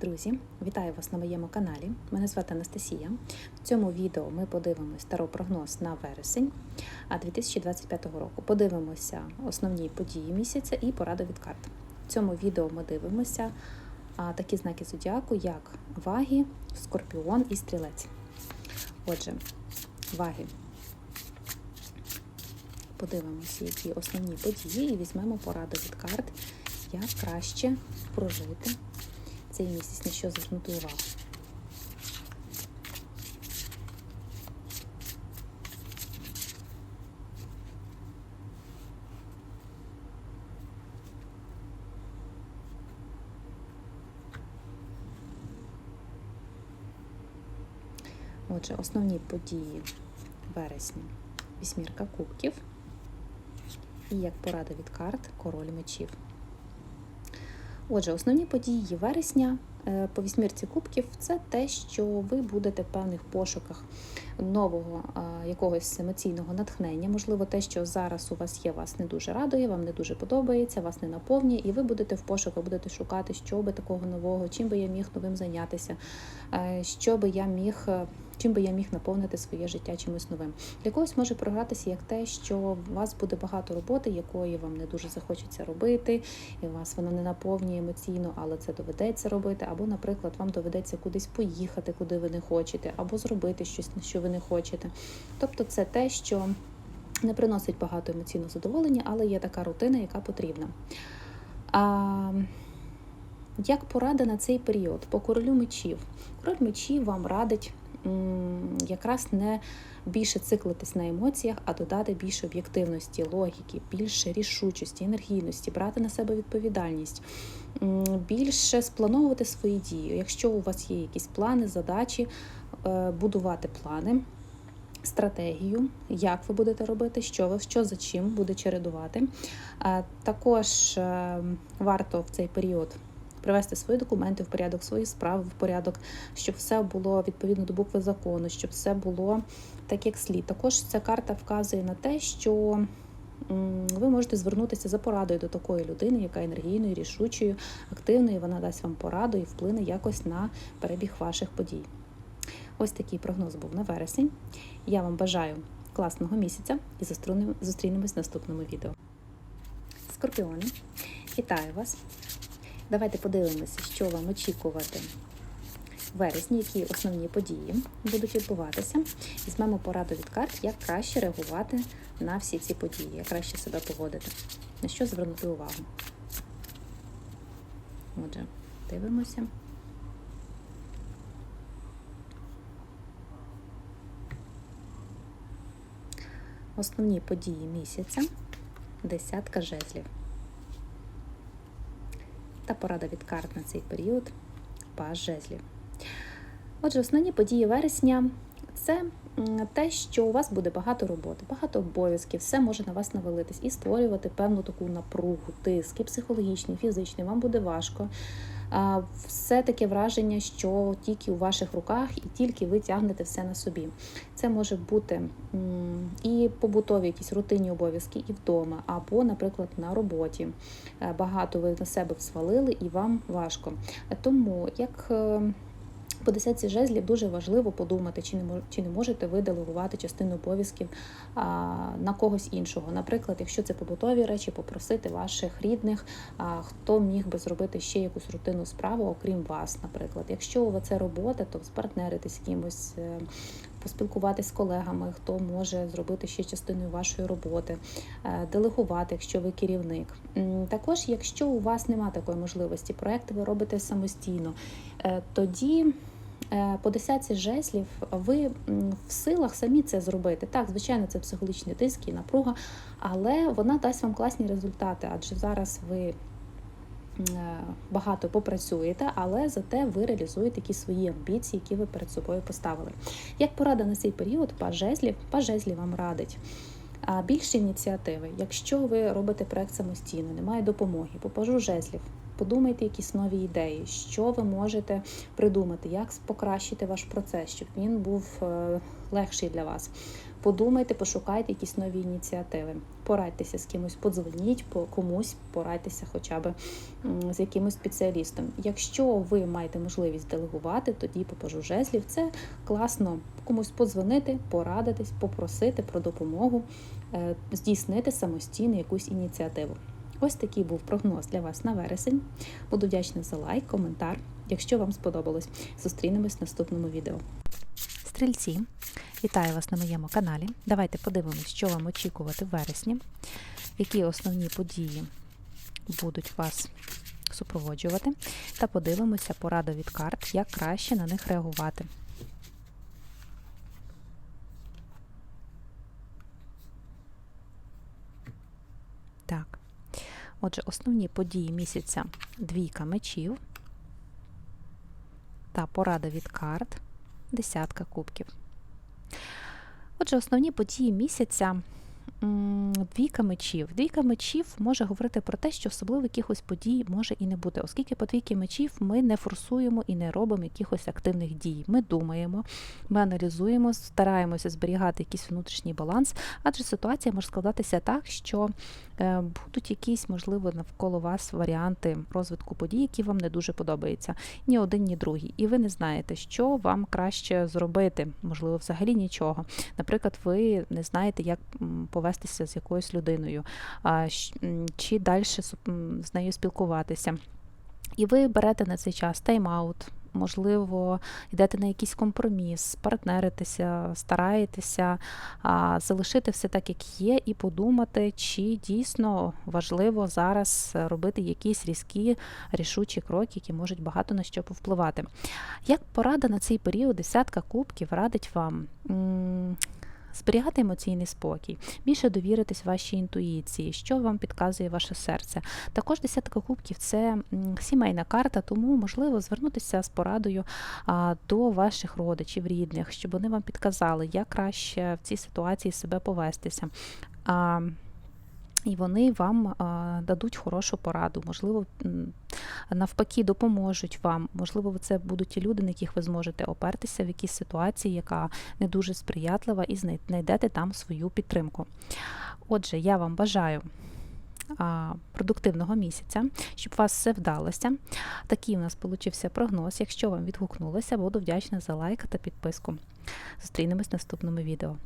Друзі, вітаю вас на моєму каналі. Мене звати Анастасія. В цьому відео ми подивимось старопрогноз на вересень 2025 року. Подивимося основні події місяця і пораду від карт. В цьому відео ми дивимося такі знаки зодіаку, як ваги, скорпіон і стрілець. Отже, ваги. Подивимося, які основні події, і візьмемо пораду від карт, як краще прожити цей місяць, на що звернути увагу. Отже, основні події вересня. Вісьмірка кубків. І як порада від карт король мечів. Отже, основні події вересня е, по вісьмірці кубків це те, що ви будете в певних пошуках нового якогось емоційного натхнення. Можливо, те, що зараз у вас є, вас не дуже радує, вам не дуже подобається, вас не наповнює, і ви будете в пошуках, будете шукати, що би такого нового, чим би я міг новим зайнятися, е, що би я міг. Чим би я міг наповнити своє життя чимось новим. Для когось може програтися як те, що у вас буде багато роботи, якої вам не дуже захочеться робити, і вас вона не наповнює емоційно, але це доведеться робити. Або, наприклад, вам доведеться кудись поїхати, куди ви не хочете, або зробити щось, на що ви не хочете. Тобто, це те, що не приносить багато емоційного задоволення, але є така рутина, яка потрібна. А, як порада на цей період по королю мечів? Король мечів вам радить якраз не більше циклитись на емоціях, а додати більше об'єктивності, логіки, більше рішучості, енергійності, брати на себе відповідальність, більше сплановувати свої дії. Якщо у вас є якісь плани, задачі, е, будувати плани. Стратегію, як ви будете робити, що ви що за чим буде чередувати. Е, Також е, варто в цей період привести свої документи в порядок, свої справи в порядок, щоб все було відповідно до букви закону, щоб все було так, як слід. Також ця карта вказує на те, що ви можете звернутися за порадою до такої людини, яка енергійною, рішучою, активною. Вона дасть вам пораду і вплине якось на перебіг ваших подій. Ось такий прогноз був на вересень. Я вам бажаю класного місяця і зустрінемось в наступному відео. Скорпіони, вітаю вас! Давайте подивимося, що вам очікувати в вересні, які основні події будуть відбуватися. Візьмемо пораду від карт, як краще реагувати на всі ці події, як краще себе поводити, на що звернути увагу. Отже, дивимося. Основні події місяця десятка жезлів. Та порада від карт на цей період паж жезлів. Отже, основні події вересня це те, що у вас буде багато роботи, багато обов'язків, все може на вас навалитись і створювати певну таку напругу, тиск, і психологічний, фізичний, вам буде важко. Все таке враження, що тільки у ваших руках і тільки ви тягнете все на собі. Це може бути і побутові якісь рутинні обов'язки, і вдома, або, наприклад, на роботі. Е, Багато ви на себе свалили і вам важко. Е, Тому як е, по десятці жезлів дуже важливо подумати, чи не чи не можете ви делегувати частину обов'язків на когось іншого. Наприклад, якщо це побутові речі, попросити ваших рідних, а, хто міг би зробити ще якусь рутинну справу, окрім вас, наприклад. Якщо це робота, то спартнеритись з кимось. е, Поспілкуватись з колегами, хто може зробити ще частиною вашої роботи, е, делегувати, якщо ви керівник. Також, якщо у вас немає такої можливості, проекти ви робите самостійно, е, тоді по десятці жезлів ви в силах самі це зробити. Так, звичайно, це психологічний тиск і напруга, але вона дасть вам класні результати, адже зараз ви. е, Багато попрацюєте, але зате ви реалізуєте якісь свої амбіції, які ви перед собою поставили. Як порада на цей період, паж жезлів, паж жезлів вам радить. А більше ініціативи. Якщо ви робите проект самостійно, немає допомоги, попажу жезлів. Подумайте якісь нові ідеї, що ви можете придумати, як покращити ваш процес, щоб він був е, легший для вас. Подумайте, пошукайте якісь нові ініціативи. Порадьтеся з кимось, подзвоніть по комусь, порадьтеся хоча б з якимось спеціалістом. Якщо ви маєте можливість делегувати, тоді по пажу жезлів це класно комусь подзвонити, порадитись, попросити про допомогу, е, здійснити самостійно якусь ініціативу. Ось такий був прогноз для вас на вересень. Буду вдячна за лайк, коментар. Якщо вам сподобалось, зустрінемось в наступному відео. Стрільці, вітаю вас на моєму каналі. Давайте подивимось, що вам очікувати в вересні, які основні події будуть вас супроводжувати, та подивимося пораду від карт, як краще на них реагувати. Так. Отже, основні події місяця двійка мечів та порада від карт десятка кубків. Отже, основні події місяця двійка мечів. Двійка мечів може говорити про те, що особливо якихось подій може і не бути, оскільки по двійки мечів ми не форсуємо і не робимо якихось активних дій. Ми думаємо, ми аналізуємо, стараємося зберігати якийсь внутрішній баланс, адже ситуація може складатися так, що будуть якісь, можливо, навколо вас варіанти розвитку подій, які вам не дуже подобаються. Ні один, ні другий. І ви не знаєте, що вам краще зробити, можливо, взагалі нічого. Наприклад, ви не знаєте, як повестися з якоюсь людиною, чи далі з нею спілкуватися. І ви берете на цей час тайм-аут, можливо, йдете на якийсь компроміс, партнеритеся, стараєтеся залишити все так, як є, і подумати, чи дійсно важливо зараз робити якісь різкі рішучі кроки, які можуть багато на що повпливати. Як порада на цей період, десятка кубків радить вам. Зберігати емоційний спокій, більше довіритись вашій інтуїції, що вам підказує ваше серце. Також десятка кубків це сімейна карта, тому можливо звернутися з порадою до ваших родичів, рідних, щоб вони вам підказали, як краще в цій ситуації себе повестися. І вони вам дадуть хорошу пораду, можливо, навпаки, допоможуть вам. Можливо, це будуть ті люди, на яких ви зможете опертися в якійсь ситуації, яка не дуже сприятлива, і знайдете там свою підтримку. Отже, я вам бажаю продуктивного місяця, щоб у вас все вдалося. Такий у нас получився прогноз. Якщо вам відгукнулося, буду вдячна за лайк та підписку. Зустрінемось в наступному відео.